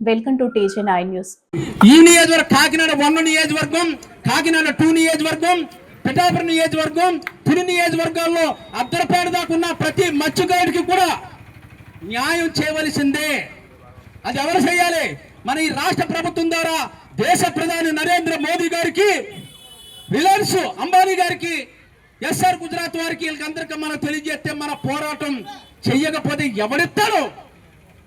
Welcome to TJ nine news ఈ నియోజకవర్గం Kakinada one నియోజకవర్గం కాకినాడ టూ నియోజకవర్గం పిఠాపురం నియోజకవర్గం తిరు నియోజకవర్గాల్లో అద్దరపేట దాకా ప్రతి ప్రతి మత్స్యకారుడికి కూడా న్యాయం చేయవలసిందే. అది ఎవరు చేయాలి? మన ఈ రాష్ట్ర ప్రభుత్వం ద్వారా దేశ ప్రధాని నరేంద్ర మోదీ గారికి రిలయన్స్ అంబానీ గారికి ఎస్ఆర్ గుజరాత్ వారికి వీళ్ళకందరికీ మనం తెలియజేస్తే మన పోరాటం చెయ్యకపోతే ఎవడిస్తాడు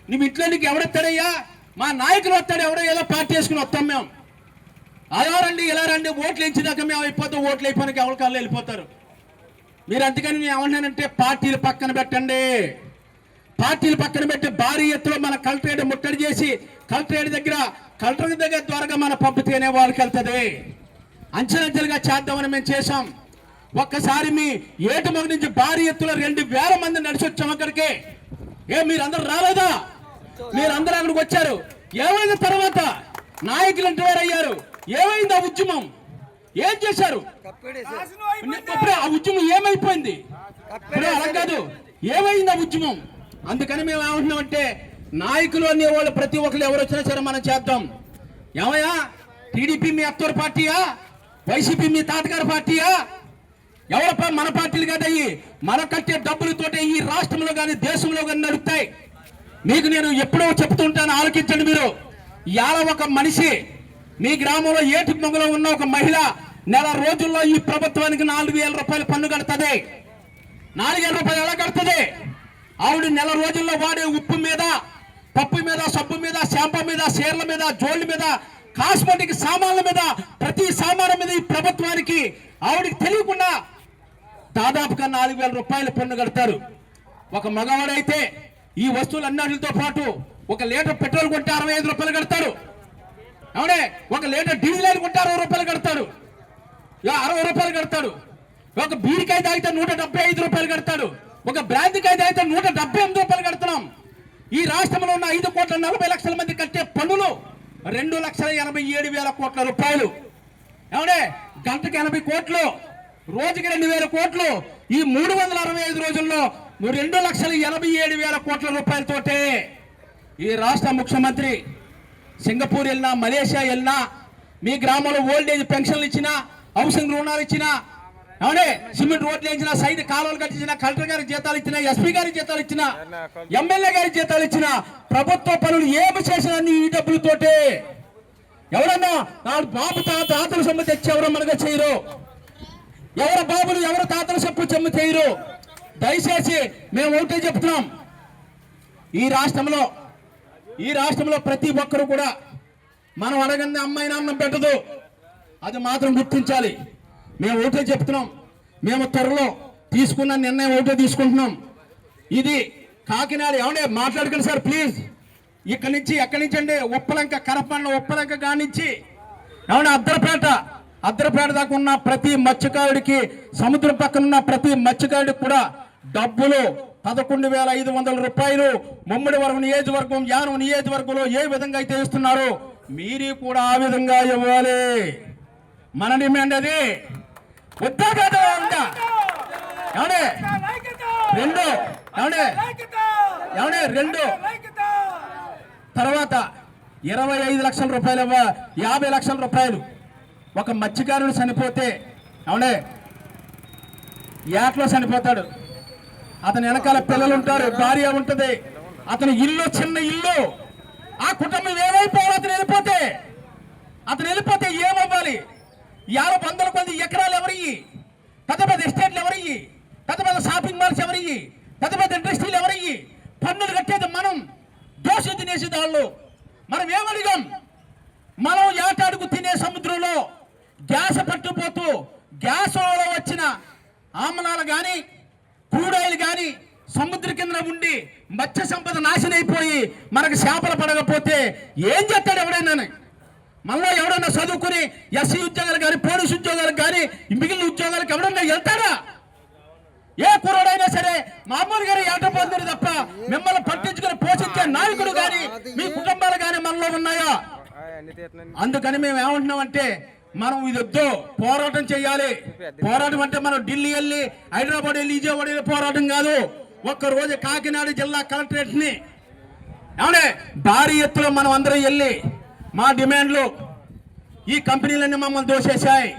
నువ్వు ఇంట్లో నీకు ఎవడెత్తాడయ్యా మా నాయకులు వస్తాడు ఎవడో ఏదో పార్టీ వేసుకుని వస్తాం మేము. అలా రండి ఇలా రండి ఓట్లు ఇచ్చినాక మేము అయిపోతాం ఓట్లు అయిపోయినాక ఎవరి కాళ్ళు వెళ్ళిపోతారు? మీరు అందుకని నేను ఏమన్నానంటే పార్టీలు పక్కన పెట్టండి. పార్టీలు పక్కన పెట్టి భారీ ఎత్తులో మన కలెక్టరేట్ ముట్టడి చేసి కలెక్టరేట్ దగ్గర కలెక్టర్ దగ్గర త్వరగా మన పంపితేనే వాళ్ళకి వెళ్తుంది. అంచెలంచెలుగా చేద్దామని మేము చేశాం. ఒక్కసారి మీ ఏటు మగ నుంచి భారీ ఎత్తులో రెండు వేల మంది నడిచి వచ్చాం అక్కడికి. ఏ మీరందరూ రాలేదా? మీరందరూ అక్కడికి వచ్చారు. ఏమైంది తర్వాత? నాయకులు అంటే వారు అయ్యారు. ఏమైంది ఆ ఉద్యమం? ఏం చేశారు? ఇప్పుడు ఆ ఉద్యమం ఏమైపోయింది? ఇప్పుడు అలా కాదు. ఏమైంది ఆ ఉద్యమం? అందుకని మేము ఏమంటున్నామంటే నాయకులు అనేవాళ్ళు ప్రతి ఒక్కరు ఎవరు వచ్చినా సరే మనం చేద్దాం. ఏమయ్యా? టీడీపీ మీ అత్తూరు పార్టీయా? వైసీపీ మీ తాతగారి పార్టీయా? ఎవరి పా- మన పార్టీలు కదయ్యి మన కట్టే డబ్బులతోటే ఈ రాష్ట్రంలో కానీ దేశంలో కానీ నడుస్తాయి మీకు నేను ఎప్పుడో చెప్తుంటాను ఆలోచించండి మీరు. ఇవాళ ఒక మనిషి మీ గ్రామంలో ఏటి మొగలో ఉన్న ఒక మహిళ నెల రోజుల్లో ఈ ప్రభుత్వానికి నాలుగు వేల రూపాయలు పన్ను కడుతుంది. నాలుగు వేల రూపాయలు ఎలా కడుతుంది? ఆవిడ నెల రోజుల్లో వాడే ఉప్పు మీద పప్పు మీద సబ్బు మీద షాంపూ మీద చీరల మీద జోళ్ళ మీద కాస్మెటిక్ సామాన్ల మీద ప్రతి సామాను మీద ఈ ప్రభుత్వానికి ఆవిడకి తెలియకుండా దాదాపుగా నాలుగు వేల రూపాయలు పన్ను కడతారు. ఒక మగవాడైతే ఈ వస్తువులన్నిటితో పాటు ఒక లీటర్ పెట్రోల్ కొంటే అరవై ఐదు రూపాయలు కడతారు. అవునే ఒక లీటర్ డీజిల్ ఆయిల్ కొంటే అరవై రూపాయలు కడతాడు. అరవై రూపాయలు కడతాడు. ఒక బీరికాయ తాగితే నూట డెబ్బై ఐదు రూపాయలు కడతాడు. ఒక బ్రాంతికాయ తాగితే నూట డెబ్బై ఎనిమిది రూపాయలు కడుతున్నాం. ఈ రాష్ట్రంలో ఉన్న ఐదు కోట్ల నలభై లక్షల మంది కట్టే పన్నులు రెండు లక్షల ఎనభై ఏడు వేల కోట్ల రూపాయలు. ఏమంటే గంటకి ఎనభై కోట్లు రోజుకి రెండు వేల కోట్లు ఈ మూడు వందల అరవై ఐదు రోజుల్లో రెండు లక్షల ఎనభై ఏడు వేల కోట్ల రూపాయలతోటే ఈ రాష్ట్ర ముఖ్యమంత్రి సింగపూర్ వెళ్ళినా మలేషియా వెళ్ళినా మీ గ్రామంలో ఓల్డ్ ఏజ్ పెన్షన్లు ఇచ్చినా హౌసింగ్ రుణాలు ఇచ్చినా అవునే? సిమెంట్ రోడ్లు వేయించిన సైడ్ కాలువలు కట్టించిన కలెక్టర్ గారికి జీతాలు ఇచ్చినా ఎస్పీ గారి జీతాలు ఇచ్చినా ఎమ్మెల్యే గారికి జీతాలు ఇచ్చిన ప్రభుత్వ పనులు ఏమి చేసినా ఈ డబ్బులతోటే? ఎవరన్నా నాడు బాబు తాత తాతల సొమ్ము తెచ్చి ఎవరో మనగా చేయరు? ఎవరు బాబులు ఎవరు తాతల సొప్పు చెమ్ము చేయరు? దయచేసి మేము ఒకటే చెప్తున్నాం. ఈ రాష్ట్రంలో ఈ రాష్ట్రంలో ప్రతి ఒక్కరు కూడా మనం అడగని అమ్మాయి నాన్న పెట్టదు. అది మాత్రం గుర్తించాలి. మేము ఓటే చెప్తున్నాం. మేము త్వరలో తీసుకున్న నిర్ణయం ఓటే తీసుకుంటున్నాం. ఇది కాకినాడ ఏమంటే మాట్లాడుకోండి సార్ ప్లీజ్. ఇక్కడి నుంచి ఎక్కడి నుంచి అండి? ఉప్పలంక కరపన్న ఉప్పలంక కానించి ఏమన్నా అద్దరపేట అద్దరపేట దాకా ఉన్న ప్రతి మత్స్యకారుడికి సముద్రం పక్కన ఉన్న ప్రతి మత్స్యకారుడికి కూడా డబ్బులు పదకొండు వేల ఐదు వందల రూపాయలు ముమ్మడి వరం నియోజకవర్గం యానం నియోజకవర్గంలో ఏ విధంగా అయితే ఇస్తున్నారో మీరు కూడా ఆ విధంగా ఇవ్వాలి. మన డిమాండ్ అది. వద్దా ఉందా రెండు. ఏమండి? ఏమండే? రెండు. తర్వాత ఇరవై ఐదు లక్షల రూపాయలు ఇవ్వ- యాభై లక్షల రూపాయలు. ఒక మత్స్యకారుడు చనిపోతే అవునే ఏట్లో చనిపోతాడు. అతని వెనకాల పిల్లలు ఉంటారు భార్య ఉంటుంది. అతని ఇల్లు చిన్న ఇల్లు. ఆ కుటుంబం ఏమైపోవాలి? అతను వెళ్ళిపోతే. అతను వెళ్ళిపోతే ఏమవ్వాలి? యాభై వందల కొద్ది ఎకరాలు ఎవరియ్యి? పెద్ద పెద్ద ఎస్టేట్లు ఎవరియ్యి? పెద్ద పెద్ద షాపింగ్ మాల్స్ ఎవరియ్యి? పెద్ద పెద్ద ఇండస్ట్రీలు ఎవరియ్యి? పన్నులు కట్టేది మనం. దోషం తినేసి వాళ్ళు. మనం ఏమడిగాం మనం ఏటాడుకు తినే సముద్రంలో గ్యాస్ పట్టుపోతూ గ్యాస్ వచ్చిన ఆమ్లాలు కానీ క్రూడాయిలు కానీ సముద్ర కింద ఉండి మత్స్య సంపద నాశనం అయిపోయి మనకు చేపలు పడకపోతే ఏం చేస్తాడు ఎవడైనా? మళ్ళీ ఎవడన్నా చదువుకుని ఎస్సీ ఉద్యోగాలు కానీ పోలీసు ఉద్యోగాలు కానీ మిగిలిన ఉద్యోగాలకు ఎవడన్నా వెళ్తాడా? ఏ కుర్రాడైనా సరే మామూలుగానే ఏటపోతుంది తప్ప మిమ్మల్ని పట్టించుకుని పోషించే నాయకుడు కానీ మీ కుటుంబాలు కానీ మనలో ఉన్నాయా? అందుకని మేము ఏమంటున్నామంటే మనం ఇది వద్దు పోరాటం చేయాలి. పోరాటం అంటే మనం ఢిల్లీ వెళ్ళి హైదరాబాద్ వెళ్ళి విజయవాడ వెళ్ళి పోరాటం కాదు. ఒక్క రోజు కాకినాడ జిల్లా కలెక్టరేట్ని ఏమంటే భారీ ఎత్తులో మనం అందరం వెళ్ళి మా డిమాండ్లు ఈ కంపెనీలన్నీ మమ్మల్ని దోసేశాయి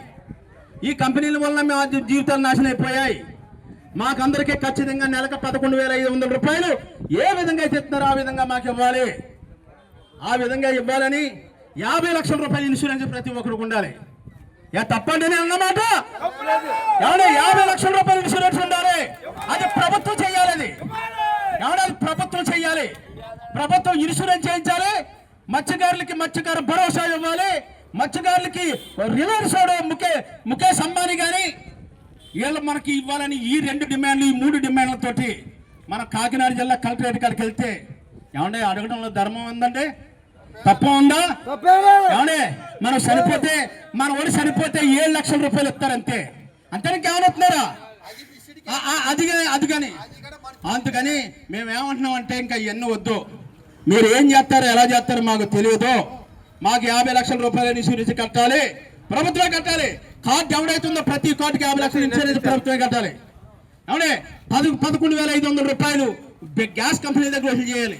ఈ కంపెనీల వల్ల మేము అది జీవితాలు నాశనం అయిపోయాయి. మాకందరికీ ఖచ్చితంగా నెలకు పదకొండు వేల ఐదు వందల రూపాయలు ఏ విధంగా ఇస్తున్నారో ఆ విధంగా మాకు ఇవ్వాలి. ఆ విధంగా ఇవ్వాలని యాభై లక్షల రూపాయల ఇన్సూరెన్స్ ప్రతి ఒక్కరికి ఉండాలి. యా తప్పండి నేను అన్నమాట? ఏమంటే యాభై లక్షల రూపాయల ఇన్సూరెన్స్ ఉండాలి? అది ప్రభుత్వం చేయాలి అది ఏమంటే ప్రభుత్వం చేయాలి? ప్రభుత్వం ఇన్సూరెన్స్ చేయించాలి. మత్స్యకారులకి మత్స్యకారు భరోసా ఇవ్వాలి. మత్స్యకారులకి రివర్స్ ముఖే ముఖేష్ అంబానీ కానీ వీళ్ళు మనకి ఇవ్వాలని ఈ రెండు డిమాండ్లు ఈ మూడు డిమాండ్లతోటి మన కాకినాడ జిల్లా కలెక్టరేట్ కాడికి వెళ్తే ఏమంటే అడగడంలో ధర్మం ఉందండి? తప్ప ఉందా? ఏమండే మనం చనిపోతే మన ఒడి చనిపోతే ఏడు లక్షల రూపాయలు ఇస్తారంతే అంతేనికి ఏమనుతున్నారా ఆ- ఆ- అది అది కానీ. అందుకని మేము ఏమంటున్నాం అంటే ఇంకా ఇవన్నీ వద్దు. మీరు ఏం చేస్తారో ఎలా చేస్తారో మాకు తెలియదు. మాకు యాభై లక్షల రూపాయల ఇన్సూరెన్స్ కట్టాలి. ప్రభుత్వమే కట్టాలి. కార్డు ఎవడైతుందో ప్రతి కార్డుకి యాభై లక్షల ఇన్సూరెన్స్ ప్రభుత్వమే కట్టాలి. అవునే పది పదకొండు వేల ఐదు వందల రూపాయలు గ్యాస్ కంపెనీ దగ్గర వసూలు చేయాలి.